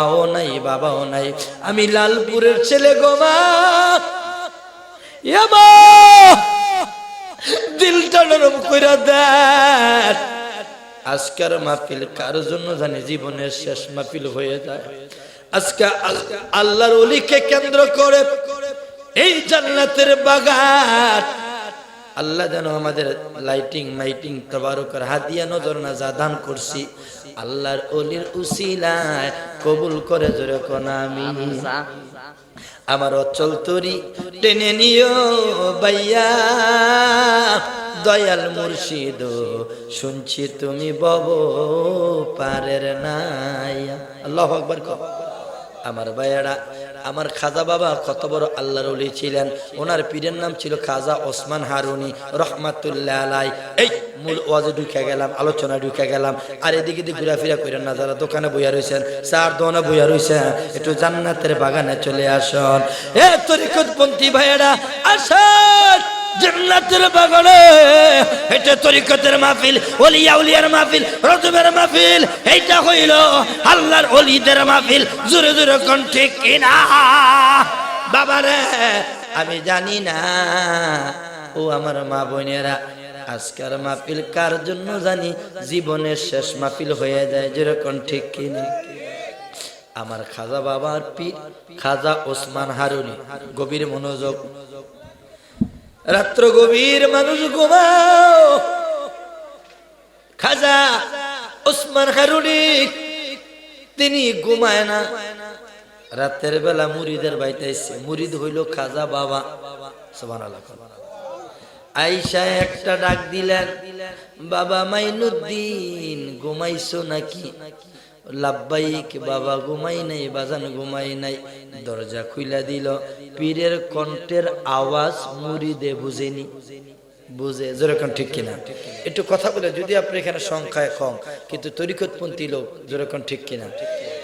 মাও নাই, বাবাও নাই। আমি লালপুরের ছেলে গোমা দিলটা নরম কইরা দেন। আজকের মাহফিল কারোর জন্য জানি জীবনের শেষ মাহফিল হয়ে যায়। আজকে আল- আল্লাহর অলিকে কেন্দ্র করে এই জান্নাতের বাগান। আল্লাহ যেন আমাদের লাইটিং, মাইটিং, তবারকের হাদিয়া নজর না যা দান করছি। আল্লাহর অলির উসিলায় কবুল করে জোরে কোন আমি আমার অচল তরি টেনে নিও বাইয়া দয়াল মুর্শিদ, শুনছি তুমি বব পারের নাই আল্লাহ আকবর কব আমার ভাইয়ারা আমার খাজা বাবা কত বড় আল্লাহর ছিলেন। ওনার পীরের নাম ছিল খাজা ওসমান হারুনি, রহমাতুল্লাহ আলাই এই, মূল ওয়াজে ঢুকে গেলাম আলোচনা ঢুকে গেলাম। আর এদিকে দিকে ঘোরাফেরা করেন না, যারা দোকানে বইয়া রয়েছেন স্যার দোকানে বইয়া রয়েছেন একটু জান্নাতের বাগানে চলে আসুন। এ তরিকতপন্থী ভাইয়েরা, আসুন! জান্নাতের বাগানে, এটা তরিকতের মাহফিল, ওলিয়া উলিয়ার মাহফিল, রজবের মাহফিল, এইটা হইল আল্লাহর অলিদের মাহফিল। জোরে জোরে কোন ঠিক কিনা? বাবারে, আমি জানি না। ও আমার মা বোনেরা, আজকের মাহফিল কার জন্য জানি? জীবনের শেষ মাহফিল হয়ে যায় যেরকম ঠিক কিনা? আমার খাজা বাবার পীর, খাজা ওসমান হারুনি, গভীর মনোযোগ রাত্র গভীর মানুষ ঘুমাও। খাজা ওসমান হারুনি তিনি ঘুমায় না। রাতের বেলা মুরিদের বাইতে এসছে মুরিদ হইল খাজা বাবা। সুবহানাল্লাহ আইসা একটা ডাক দিলেন, বাবা মাইনুদ্দিন, ঘুমাইছো নাকি? লাভবাইক বাবা ঘুমাই নাই, বাজান ঘুমাই নাই। দরজা খুইলা দিল, পীরের কণ্ঠের আওয়াজ মুড়িদে বুঝেনি। বুঝে যেরকম ঠিক কিনা? একটু কথা বলে, যদি আপনি এখানে সংখ্যায় কম, কিন্তু তরিকতপন্থী লোক যেরকম ঠিক কিনা?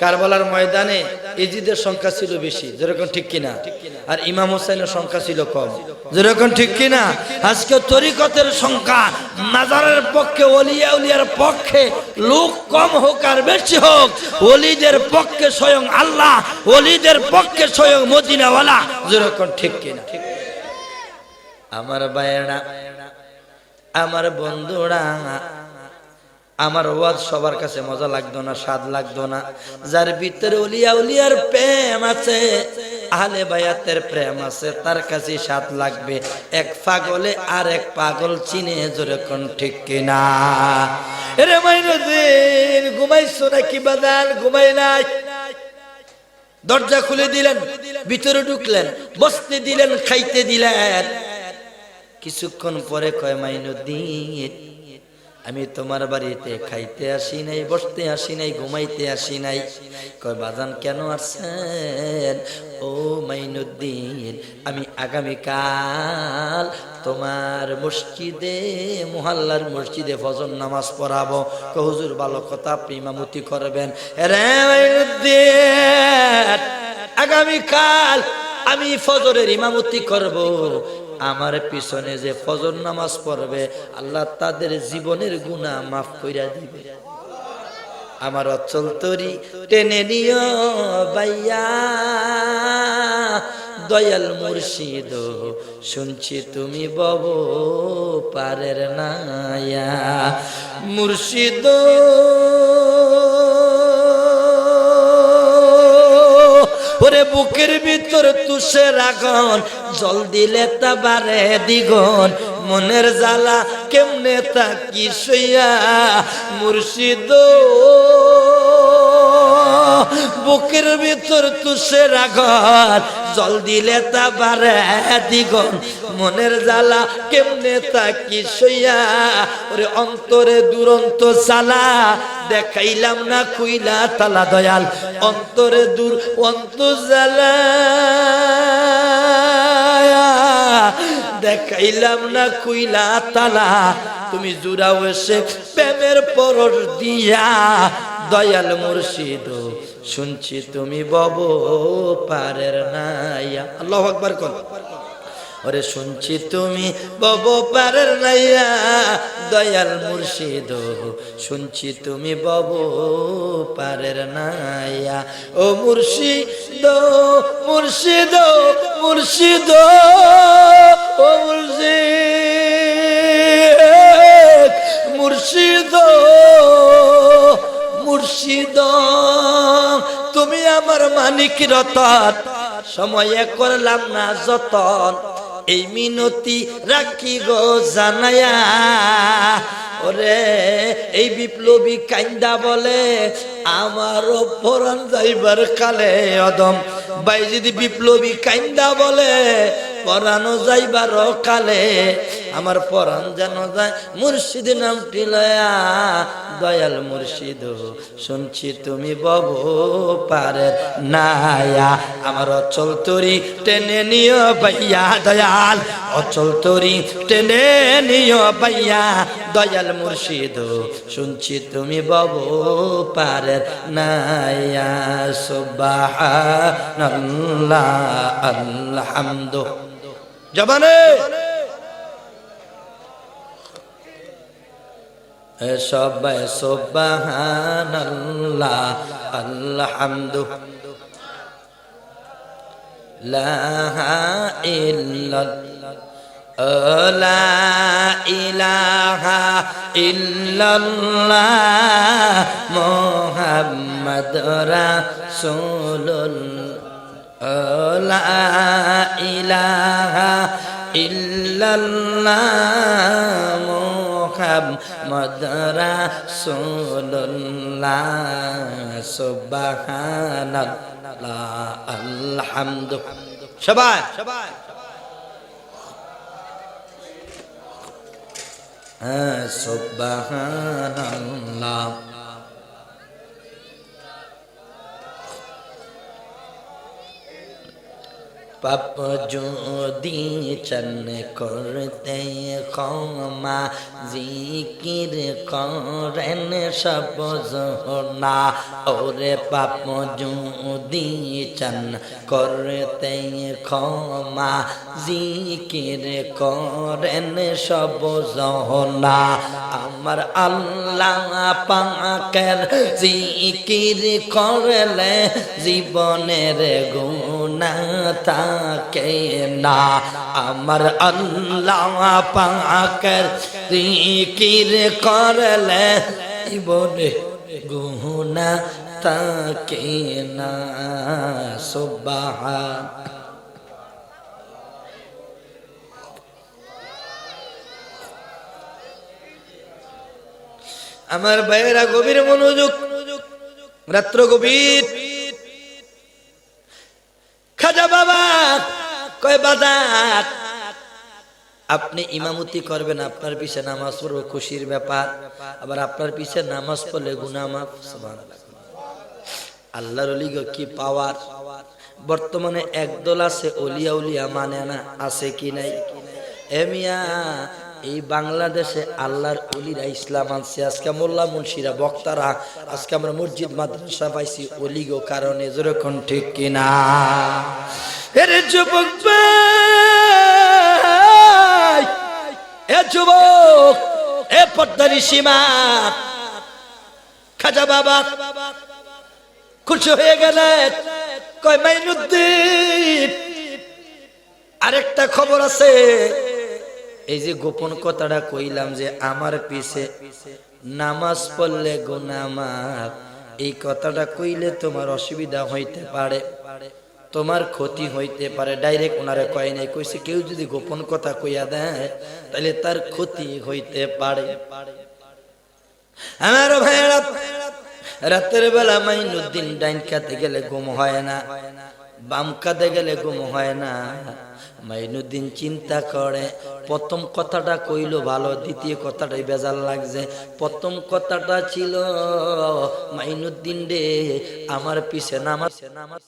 কারবালার ময়দানে ইজিদের সংখ্যা ছিল বেশি যেরকম ঠিক কিনা? আর ইমাম হোসেনের সংখ্যা ছিল কম যেরকম ঠিক কিনা? আজকে তরিকতের সংখ্যা মাজারের পক্ষে অলিয়া উলিয়ার পক্ষে লোক কম হোক আর বেশি হোক অলিদের পক্ষে স্বয়ং আল্লাহ অলিদের পক্ষে স্বয়ং মদিনাওয়ালা যেরকম ঠিক কিনা? আমার বায়েরা আমার বন্ধুরা, আমার ওয়াজ সবার কাছে মজা লাগতো না, স্বাদ লাগতো না। যার ভিতরে উলিয়া উলিয়ার প্রেম আছে, আহলে বায়াতের প্রেম আছে, তার কাছে স্বাদ লাগবে। এক পাগলে আর এক পাগল চিনে জোরে কোন ঠিক কিনা। রে মাইনুদ্দিন, ঘুমাইছো নাকি বাদান ঘুমাই নাই। দরজা খুলে দিলেন, ভিতরে ঢুকলেন, বসতে দিলেন, খাইতে দিলেন। কিছুক্ষণ পরে কয়, মাইনুদ্দিন, আমি তোমার বাড়িতে খাইতে আসি নাই, বসতে আসি নাই, ঘুমাইতে আসি নাই। কয়, বাজান কেন আসছেন? ও মাইনুদ্দিন, আমি আগামীকাল তোমার মসজিদে, মোহাল্লার মসজিদে ফজর নামাজ পড়াবো। কহুজুর ভালো কথা, আপনি ইমামতি করবেন। রে মাইনুদ্দিন, আগামীকাল আমি ফজরের ইমামতি করব। আমার পিছনে যে ফজর নামাজ পড়বে, আল্লাহ তাদের জীবনের গুণা মাফ কইরা দিবে। আমার অচল তরি টেনে নিও বাইয়া দয়াল মুর্শিদ, শুনছি তুমি বব পারের নায়া। মুর্শিদ, ওরে বুকের ভিতর তুষের আগুন জল দিলে তা বারে দ্বিগুণ। মনের জ্বালা কেমনে তাকি সইয়া মুর্শিদ? বুকের ভিতর তুষের আগুন জল দিলে তা বারে দ্বিগুণ। মনের জ্বালা কেমনে তাকি সইয়া ওরে অন্তরে দুরন্ত চালা। দেখাইলাম না খুইলা তালা দয়াল। অন্তরে দূর অন্ত জ্বালা দেখাইলাম না কুইলা তালা। তুমি জুড়াও এসে প্রেমের পরশ দিয়া। দয়াল মুর্শিদ, শুনছি তুমি বব পারের নাইয়া। আল্লাহ কর ওরে শুনছি তুমি বব পারের নাইয়া। দয়াল মুর্শিদ, শুনছি তুমি বব পারের নাইয়া। ও মুর্শিদ মুর্শিদ মুর্শিদ। আমার মানিক রতন সময়ে করলাম না যতন। এই মিনতি রাখি গো জানায়া। ওরে, এই বিপ্লবী কান্দা বলে আমার পরাণ যাইবার কালে অদম বাই যদি বিপ্লবী কান্দা বলে পরানো যাইবার কালে আমার পরাণ যেন যায়, মুর্শিদ নামটি লয়া দয়াল মুর্শিদ, শুনছি তুমি বব পারে নায়া। আমার অচল তরি টেনে নিও ভাইয়া দয়াল, অচল তরি টেনে নিও ভাইয়া দয়াল মুর্শিদ, শুনছি তুমি বব পারে নায়া সুবাহ আলহামদু জবানে! সবাই সুবহানাল্লাহ আলহামদু লা ইল্লাল্লাহ। ইলাহা ইল্লাল্লাহ মুহাম্মদ রাসূলুল্লাহ লা ইলাহা ইল্লাল্লাহ মুহাম্মদ রাসূলুল্লাহ সুবহানাল্লাহ আলহামদু সবাই সবাই। সুবহানাল্লাহ। পাপ যদি চন করতে ক্ষমা জিকির করেন সব না ওরে পাপ যদি চন করতে ক্ষমা জিকির করেন সব না আমার আল্লাহ পাকের জিকির করলে জীবনের গুণা থাকে না? আমার আল্লাহ পাকের জিকির করলে জীবনে গুণা থাকে না। সুবহান। আমার ভাইয়েরা গভীর মনোযোগ, রাত্র গভীর। খাজা বাবা। কয়, বাজার, আপনি ইমামতি করবেন, আপনার পিছে নামাজ পড়বে, খুশির ব্যাপার। আবার আপনার পিছে নামাজ পড়লে গুনামাফ আল্লাহর অলিগ কি পাওয়ার? বর্তমানে একদল আছে, অলিয়া উলিয়া মানে না, আছে কি নাই? এমিয়া এই বাংলাদেশে আল্লাহর অলিরা ইসলাম আনছে। আজকে মোল্লা মুন্সিরা, বক্তারা, আজকে আমরা মসজিদ, মাদ্রাসা পাইছি অলিগো কারণে যেরকম ঠিক কিনা? এর যুবক এ যুবক, এ পদ্মারি সীমা। খাজা বাবা, খুশি হয়ে গেলে, কয় মাইনুদ্দিন, আরেকটা খবর আছে। এই যে গোপন কথাটা কইলাম যে আমার পিছে নামাজ পড়লে গুনামাপ এই কথাটা কইলে তোমার অসুবিধা হইতে পারে, তোমার ক্ষতি হইতে পারে। ডাইরেক্ট ওনারে কয় নাই, কইছে কেউ যদি গোপন কথা কইয়া দেয় তাহলে তার ক্ষতি হইতে পারে। আমার ভাইয়েরা, রাতের বেলা মাইনুদ্দিন ডাইন খাতে গেলে ঘুম হয় না। বাম কাঁদে গেলে ঘুম হয় না। মাইনুদ্দিন চিন্তা করে, প্রথম কথাটা কইলো ভালো, দ্বিতীয় কথাটাই বেজাল লাগছে। প্রথম কথাটা ছিল, মাইনুদ্দিন রে, আমার পিছে নামার নামাজ